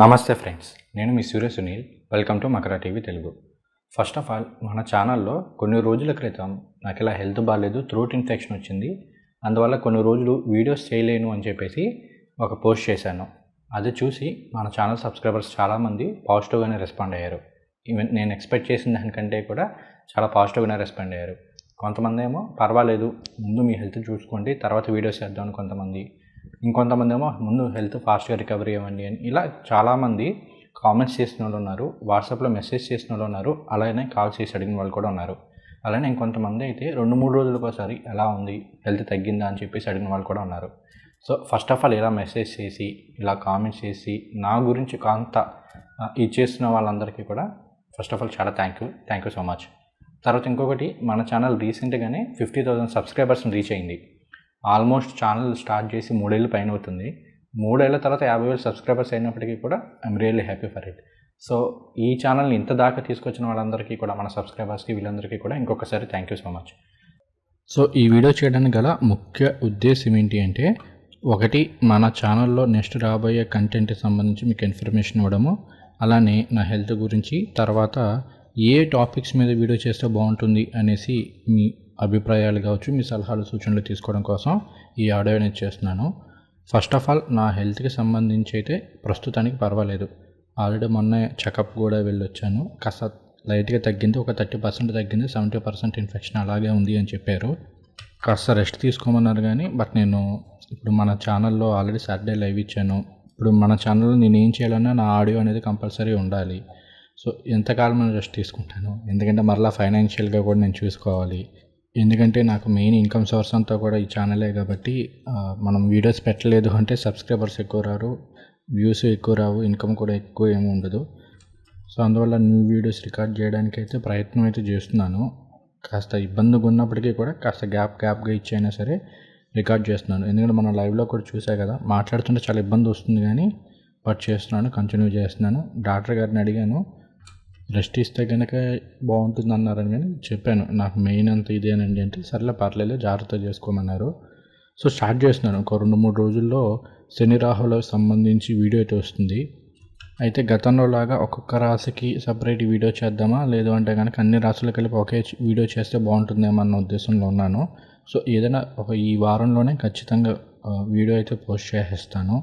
నమస్తే ఫ్రెండ్స్ నేను మీ Surya Sunil. Welcome to Makara TV Telugu. First of all మన ఛానల్లో కొన్ని రోజుల క్రితం నాకు ఇలా హెల్త్ బాగాలేదు థ్రోట్ ఇన్ఫెక్షన్ వచ్చింది. అందువల్ల కొన్ని రోజులు వీడియోస్ చేయలేను అని చెప్పేసి ఒక పోస్ట్ చేశాను. అది చూసి మన ఛానల్ సబ్స్క్రైబర్స్ చాలామంది పాజిటివ్గానే రెస్పాండ్ అయ్యారు. ఈవెన్ నేను ఎక్స్పెక్ట్ చేసిన దానికంటే కూడా చాలా పాజిటివ్గానే రెస్పాండ్ అయ్యారు. కొంతమంది ఏమో పర్వాలేదు ముందు మీ హెల్త్ చూసుకోండి తర్వాత వీడియోస్ చేద్దామని కొంతమంది ఇంకొంతమంది ఏమో ముందు హెల్త్ ఫాస్ట్గా రికవరీ అవ్వండి అని. ఇలా చాలామంది కామెంట్స్ చేసిన వాళ్ళు ఉన్నారు వాట్సాప్లో మెసేజ్ చేసిన వాళ్ళు ఉన్నారు అలానే కాల్ చేసి అడిగిన వాళ్ళు కూడా ఉన్నారు. అలానే ఇంకొంతమంది అయితే రెండు మూడు రోజులకోసారి ఎలా ఉంది హెల్త్ తగ్గిందా అని చెప్పేసి అడిగిన వాళ్ళు కూడా ఉన్నారు. సో ఫస్ట్ ఆఫ్ ఆల్ ఇలా మెసేజ్ చేసి ఇలా కామెంట్స్ చేసి నా గురించి కాంత ఇది చేస్తున్న వాళ్ళందరికీ కూడా ఫస్ట్ ఆఫ్ ఆల్ చాలా thank you thank you so much. తర్వాత ఇంకొకటి మన ఛానల్ రీసెంట్గానే ఫిఫ్టీ థౌసండ్ సబ్స్క్రైబర్స్ని రీచ్ అయింది. ఆల్మోస్ట్ ఛానల్ స్టార్ట్ చేసి మూడేళ్ళు పైన అవుతుంది. మూడేళ్ళ తర్వాత యాభై వేలు సబ్స్క్రైబర్స్ అయినప్పటికీ కూడా I'm really happy for it. So ఈ ఛానల్ని ఇంత దాకా తీసుకొచ్చిన వాళ్ళందరికీ కూడా మన సబ్స్క్రైబర్స్కి వీళ్ళందరికీ కూడా ఇంకొకసారి thank you so much. So ఈ వీడియో చేయడానికి గల ముఖ్య ఉద్దేశం ఏంటి అంటే ఒకటి మన ఛానల్లో నెక్స్ట్ రాబోయే కంటెంట్కి సంబంధించి మీకు ఇన్ఫర్మేషన్ ఇవ్వడము అలానే నా హెల్త్ గురించి తర్వాత ఏ టాపిక్స్ మీద వీడియో చేస్తే బాగుంటుంది అనేసి మీ అభిప్రాయాలు కావచ్చు మీ సలహాలు సూచనలు తీసుకోవడం కోసం ఈ ఆడియో అనేది చేస్తున్నాను. ఫస్ట్ ఆఫ్ ఆల్ నా హెల్త్కి సంబంధించి అయితే ప్రస్తుతానికి పర్వాలేదు. ఆల్రెడీ మొన్న చెకప్ కూడా వెళ్ళొచ్చాను. కాస్త లైట్గా తగ్గింది ఒక థర్టీ పర్సెంట్ తగ్గింది సెవెంటీ పర్సెంట్ ఇన్ఫెక్షన్ అలాగే ఉంది అని చెప్పారు. కాస్త రెస్ట్ తీసుకోమన్నారు కానీ బట్ నేను ఇప్పుడు మన ఛానల్లో ఆల్రెడీ సాటర్డే లైవ్ ఇచ్చాను. ఇప్పుడు మన ఛానల్లో నేను ఏం చేయాలన్నా నా ఆడియో అనేది కంపల్సరీ ఉండాలి. సో ఎంతకాలం నేను రెస్ట్ తీసుకుంటాను? ఎందుకంటే మరలా ఫైనాన్షియల్గా కూడా నేను చూసుకోవాలి. ఎందుకంటే నాకు మెయిన్ ఇన్కమ్ సోర్స్ అంతా కూడా ఈ ఛానలే కాబట్టి మనం వీడియోస్ పెట్టలేదు అంటే సబ్స్క్రైబర్స్ ఎక్కువ రారు వ్యూస్ ఎక్కువ రావు ఇన్కమ్ కూడా ఎక్కువ ఏమి ఉండదు. సో అందువల్ల న్యూ వీడియోస్ రికార్డ్ చేయడానికి అయితే ప్రయత్నం అయితే చేస్తున్నాను. కాస్త ఇబ్బందిగా ఉన్నప్పటికీ కూడా కాస్త గ్యాప్ గ్యాప్గా ఇచ్చైనా సరే రికార్డ్ చేస్తున్నాను. ఎందుకంటే మనం లైవ్లో కూడా చూసా కదా మాట్లాడుతుంటే చాలా ఇబ్బంది వస్తుంది కానీ బట్ చేస్తున్నాను కంటిన్యూ చేస్తున్నాను. డాక్టర్ గారిని అడిగాను రెస్ట్ ఇస్తే కనుక బాగుంటుంది అన్నారని కానీ చెప్పాను. నాకు మెయిన్ అంత ఇదేనండి అంటే సర్లే పర్లేదు జాగ్రత్త చేసుకోమన్నారు. సో స్టార్ట్ చేస్తున్నాను. ఒక రెండు మూడు రోజుల్లో శని రాహులకు సంబంధించి వీడియో అయితే వస్తుంది. అయితే గతంలో లాగా ఒక్కొక్క రాశికి సపరేట్ వీడియో చేద్దామా? లేదు అంటే కనుక అన్ని రాశులు కలిపి ఒకే వీడియో చేస్తే బాగుంటుందేమో అన్న ఉద్దేశంలో ఉన్నాను. సో ఏదైనా ఒక ఈ వారంలోనే ఖచ్చితంగా వీడియో అయితే పోస్ట్ చేసేస్తాను.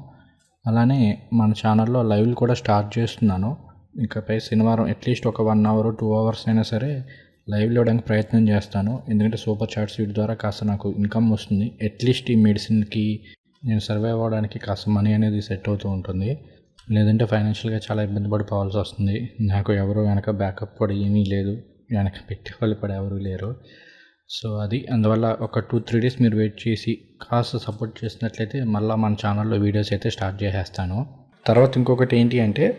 అలానే మన ఛానల్లో లైవ్లు కూడా స్టార్ట్ చేస్తున్నాను. ఇకపై శనివారం అట్లీస్ట్ ఒక వన్ అవర్ టూ అవర్స్ అయినా సరే లైవ్లో ఇవ్వడానికి ప్రయత్నం చేస్తాను. ఎందుకంటే సూపర్ చాట్స్ వీటి ద్వారా కాస్త నాకు ఇన్కమ్ వస్తుంది. అట్లీస్ట్ ఈ మెడిసిన్కి నేను సర్వైవ్ అవ్వడానికి కాస్త మనీ అనేది సెట్ అవుతూ ఉంటుంది. లేదంటే ఫైనాన్షియల్గా చాలా ఇబ్బంది పడిపోవాల్సి వస్తుంది. నాకు ఎవరు వెనక బ్యాకప్ కూడా ఏమీ లేదు. వెనక పెట్టేవాళ్ళు కూడా ఎవరు లేరు. సో అది. అందువల్ల ఒక టూ త్రీ డేస్ మీరు వెయిట్ చేసి కాస్త సపోర్ట్ చేసినట్లయితే మళ్ళీ మన ఛానల్లో వీడియోస్ అయితే స్టార్ట్ చేసేస్తాను. తర్వాత ఇంకొకటి ఏంటి అంటే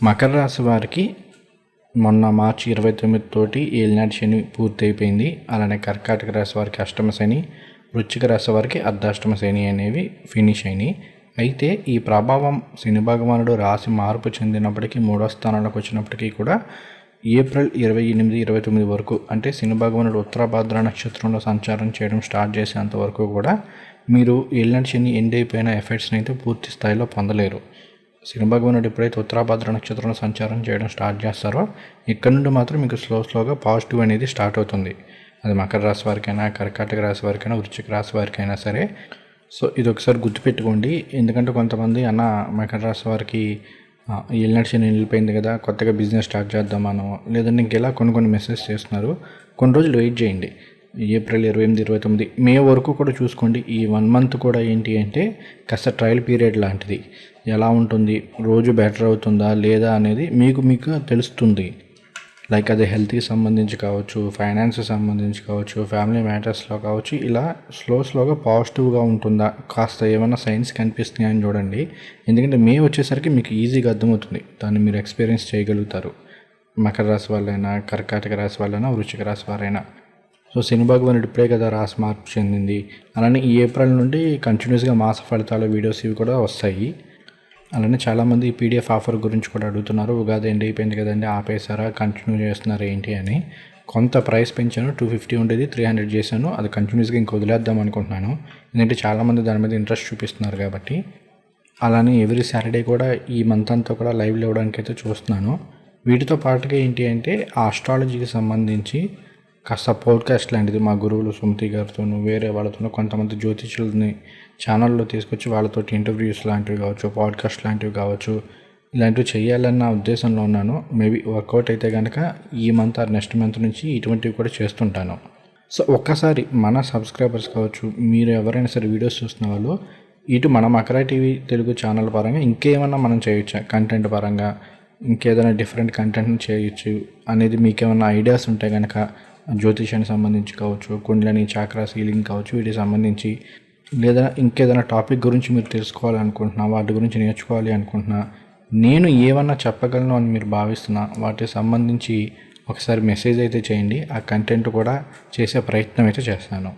మకర రాశి వారికి మొన్న మార్చి ఇరవై తొమ్మిది తోటి ఏలినాటి శని పూర్తి అయిపోయింది అలానే కర్కాటక రాశి వారికి అష్టమ శని వృశ్చిక రాశి వారికి అర్ధాష్టమ శని అనేవి ఫినిష్ అయినాయి. అయితే ఈ ప్రభావం శని భగవానుడు రాశి మార్పు చెందినప్పటికీ మూడో స్థానంలోకి వచ్చినప్పటికీ కూడా ఏప్రిల్ ఇరవై ఎనిమిది ఇరవై తొమ్మిది వరకు అంటే శని భగవానుడు ఉత్తరాభాద్ర నక్షత్రంలో సంచారం చేయడం స్టార్ట్ చేసేంత వరకు కూడా మీరు ఏలినాటి శని ఎండ్ అయిపోయిన ఎఫెక్ట్స్ని అయితే పూర్తి స్థాయిలో పొందలేరు. శని భగవానుడు ఎప్పుడైతే ఉత్తరాభద్ర నక్షత్రంలో సంచారం చేయడం స్టార్ట్ చేస్తారో ఇక్కడ నుండి మాత్రం మీకు స్లో స్లోగా పాజిటివ్ అనేది స్టార్ట్ అవుతుంది. అది మకర రాశి వారికైనా కర్కాటక రాశి వారికైనా వృశ్చిక రాశి వారికైనా సరే. సో ఇది ఒకసారి గుర్తుపెట్టుకోండి. ఎందుకంటే కొంతమంది అన్న మకర రాశి వారికి వెళ్ళినట్టు ఏలినాటి శని వెళ్ళిపోయింది కదా కొత్తగా బిజినెస్ స్టార్ట్ చేద్దామనో లేదంటే ఇంకెలా కొన్ని కొన్ని మెసేజ్ చేస్తున్నారు. కొన్ని రోజులు వెయిట్ చేయండి. ఏప్రిల్ ఇరవై ఎనిమిది ఇరవై తొమ్మిది. మే వరకు కూడా చూసుకోండి. ఈ వన్ మంత్ కూడా ఏంటి అంటే కాస్త ట్రయల్ పీరియడ్ లాంటిది. ఎలా ఉంటుంది? రోజు బెటర్ అవుతుందా? లేదా అనేది మీకు మీకు తెలుస్తుంది. లైక్ అది హెల్త్కి సంబంధించి కావచ్చు ఫైనాన్స్కి సంబంధించి కావచ్చు ఫ్యామిలీ మ్యాటర్స్లో కావచ్చు ఇలా స్లో స్లోగా పాజిటివ్గా ఉంటుందా? కాస్త ఏమైనా సైన్స్ కనిపిస్తున్నాయని చూడండి. ఎందుకంటే మే వచ్చేసరికి మీకు ఈజీగా అర్థమవుతుంది. దాన్ని మీరు ఎక్స్పీరియన్స్ చేయగలుగుతారు. మకర రాశి వాళ్ళైనా కర్కాటక రాశి వాళ్ళైనా వృశ్చిక రాశి వారైనా. సో శని భగవానుడు ఇప్పుడే కదా రాసి మార్పు చెందింది. అలానే ఈ ఏప్రిల్ నుండి కంటిన్యూస్గా మాస ఫలితాల వీడియోస్ ఇవి కూడా వస్తాయి. అలానే చాలామంది పీడిఎఫ్ ఆఫర్ గురించి కూడా అడుగుతున్నారు. ఉగాది ఎండ్ అయిపోయింది కదండి ఆపేసారా కంటిన్యూ చేస్తున్నారు ఏంటి అని. కొంత ప్రైస్ పెంచాను టూ ఫిఫ్టీ ఉండేది త్రీ హండ్రెడ్ చేశాను. అది కంటిన్యూస్గా ఇంక వదిలేద్దాం అనుకుంటున్నాను. ఎందుకంటే చాలామంది దాని మీద ఇంట్రెస్ట్ చూపిస్తున్నారు కాబట్టి. అలానే ఎవ్రీ సాటర్డే కూడా ఈ మంత్ అంతా కూడా లైవ్లో ఇవ్వడానికి అయితే చూస్తున్నాను. వీటితో పాటుగా ఏంటి అంటే ఆస్ట్రాలజీకి సంబంధించి కాస్త పోడ్కాస్ట్ లాంటిది మా గురువులు సుమతి గారితోనూ వేరే వాళ్ళతోనూ కొంతమంది జ్యోతిష్యులని ఛానల్లో తీసుకొచ్చి వాళ్ళతో ఇంటర్వ్యూస్ లాంటివి కావచ్చు పాడ్కాస్ట్ లాంటివి కావచ్చు ఇలాంటివి చేయాలన్న ఉద్దేశంలో ఉన్నాను. మేబీ వర్కౌట్ అయితే కనుక ఈ మంత్ ఆర్ నెక్స్ట్ మంత్ నుంచి ఇటువంటివి కూడా చేస్తుంటాను. సో ఒక్కసారి మన సబ్స్క్రైబర్స్ కావచ్చు మీరు ఎవరైనా సరే వీడియోస్ చూస్తున్న వాళ్ళు ఇటు మన మకరా టీవీ తెలుగు ఛానల్ పరంగా ఇంకేమన్నా మనం చేయొచ్చా? కంటెంట్ పరంగా ఇంకేదైనా డిఫరెంట్ కంటెంట్ చేయొచ్చు అనేది మీకేమైనా ఐడియాస్ ఉంటే కనుక జ్యోతిషానికి సంబంధించి కావచ్చు కుండలని చాక్రా సీలింగ్ కావచ్చు వీటికి సంబంధించి లేదా ఇంకేదైనా టాపిక్ గురించి మీరు తెలుసుకోవాలనుకుంటున్నా వాటి గురించి నేర్చుకోవాలి అనుకుంటున్నా నేను ఏమన్నా చెప్పగలను అని మీరు భావిస్తున్నా వాటికి సంబంధించి ఒకసారి మెసేజ్ అయితే చేయండి ఆ కంటెంట్ కూడా చేసే ప్రయత్నం అయితే చేస్తాను.